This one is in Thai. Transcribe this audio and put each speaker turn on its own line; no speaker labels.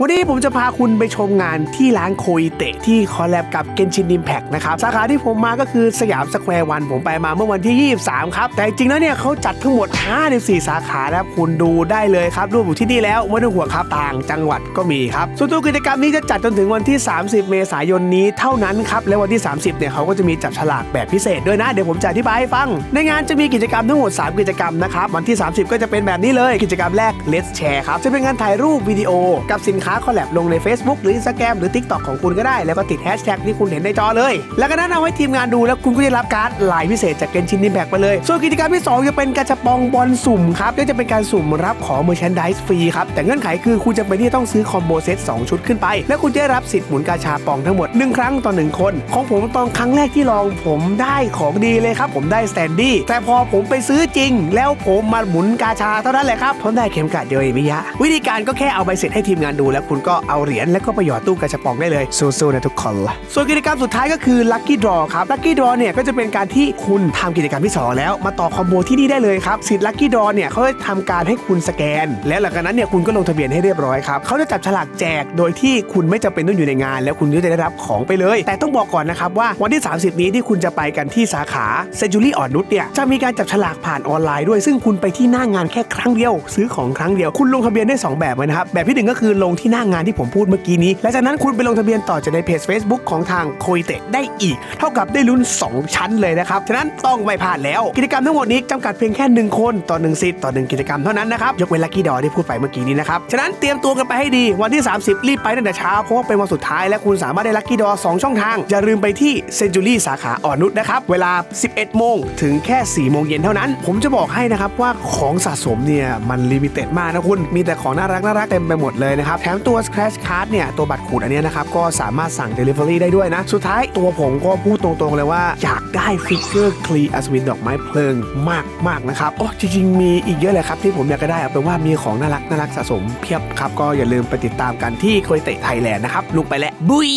วันนี้ผมจะพาคุณไปชมงานที่ร้านโคอิเตะที่คอลแลบกับเกนชิน i ิมแพ t นะครับ สาขาที่ผมมาก็คือสยามสแควร์วันผมไปมาเมื่อวันที่ 23 ครับ แต่จริงๆแล้วเนี่ยเขาจัดทั้งหมด 54 สาขานะครับ คุณดูได้เลยครับรูปอยู่ที่นี่แล้วไม่ต้องห่วงครับต่างจังหวัดก็มีครับ ส่วนตัวกิจกรรมนี้จะจัดจนถึงวันที่ 30 เมษายนนี้เท่านั้นครับ และวันที่ 30 เนี่ยเขาก็จะมีจับฉลากแบบพิเศษด้วยนะเดี๋ยวผมจะอธิบายให้ฟัง ในงานจะมีกิจกรรมทั้งหมด 3 กิจกรรมนะครับวันที่ 30 ก็จะเป็นแบบนี้เลยกิจกรรมแรก Let's Share ครับจะเป็นการถ่ายรูปวิดีโอกับสินค้าคอลแลบลงใน Facebook หรือ Instagram หรือ TikTok ของคุณก็ได้ แล้วก็ติดแฮชแท็กที่คุณเห็นในจอเลย แล้วก็แนะนำให้ทีมงานดูแล้วคุณก็จะรับการ์ดลายพิเศษจากเกนชินนิมแบกไปเลย ส่วนกิจกรรมที่ 2 จะเป็นกาชาปองบอลสุ่มครับก็จะเป็นการสุ่มรับของเมอร์ช n นดิสฟรีครับแต่เงื่อนไขคือคุณจะเป็นที่ต้องซื้อคอมโบเซต2ชุดขึ้นไป และคุณจะได้รับสิทธิ์หมุนกาชาปองทั้งหมด 1 ครั้งต่อ1คน ของผมตอนครั้งแรกที่ลองผมได้ของดีเลยครับผมได้สแตนดี้แต่พอผมไปซื้อจริง แล้วผมมาหมุนกาชาเท่านั้นแหละครับผมได้เข็มกลัดเดียวเองไม่ยะวิธีการก็แค่เอาใบเสร็จให้ทีมงานดูแล้วคุณก็เอาเหรียญแล้วก็ไปหยอดตู้กระชับปองได้เลยสู้ๆนะทุกคนละส่วนกิจกรรมสุดท้ายก็คือ Lucky Draw ครับ Lucky Draw เนี่ยก็จะเป็นการที่คุณทำกิจกรรมที่ 2 แล้ว มาต่อคอมโบที่นี่ได้เลยครับสิทธิ์ Lucky Draw เนี่ยเขาจะทำการให้คุณสแกน แล้วหลังจากนั้นเนี่ยคุณก็ลงทะเบียนให้เรียบร้อยครับเขาจะจับฉลากแจกโดยที่คุณไม่จำเป็นต้องอยู่ในงาน แล้วคุณก็จะได้รับของไปเลย แต่ต้องบอกก่อนนะครับว่าวันที่ 30 นี้ที่คุณจะไปกันที่สาขาเซจูรี่อ่อนนุชเนี่ยจะมีการจับฉลากผ่านออนไลน์ด้วย ซึ่งคุณไปที่หน้างานแค่ครั้งเดียว ซื้อของครั้งเดียว คุณลงทะเบียนได้สองแบบนะครับแบบที่หนึ่งก็คือลงที่หน้างานที่ผมพูดเมื่อกี้นี้ และจากนั้นคุณไปลงทะเบียนต่อจากในเพจ Facebook ของทางโคยเตะได้อีก เท่ากับได้ลุ้น 2 ชั้นเลยนะครับ ฉะนั้นต้องไม่พลาดแล้ว กิจกรรมทั้งหมดนี้จำกัดเพียงแค่ 1 คนต่อ1สิทธิ์ต่อ 1 กิจกรรมเท่านั้นนะครับ ยกเว้นลัคกี้ดอที่พูดไปเมื่อกี้นี้นะครับ ฉะนั้นเตรียมตัวกันไปให้ดีวันที่ 30 รีบไปตั้งแต่เช้าเพราะว่าเป็นวันสุดท้ายและคุณสามารถได้ลัคกี้ดอ2ช่องทางอย่าลืมไปที่เซนจูรี่สาขาอ่อนนุชนะครับเวลา 11 โมงถึงแค่ 4 โมงเย็นเท่านั้น ผมจะบอกให้นะครับว่าของสะสมเนี่ยมันลิมิเต็ดมากนะคุณมีแต่ของน่ารักน่ารักเต็มไปหมดเลยนะครับแถมตัว Scratch Card เนี่ย ตัวบัตรขูดอันนี้นะครับ ก็สามารถสั่ง Delivery ได้ด้วยนะ สุดท้ายตัวผมก็พูดตรงๆเลยว่า อยากได้ฟิกเกอร์คลีอัศวินดอกไม้เพลิงมากมากๆนะครับ โอ้จริงๆ มีอีกเยอะเลยครับ ที่ผมอยากจะได้เอาเป็นว่ามีของน่ารักน่ารักสะสมเพียบครับ ก็อย่าลืมไปติดตามกันที่โคยเตะไทยแลนด์นะครับลุกไปแล้วบุย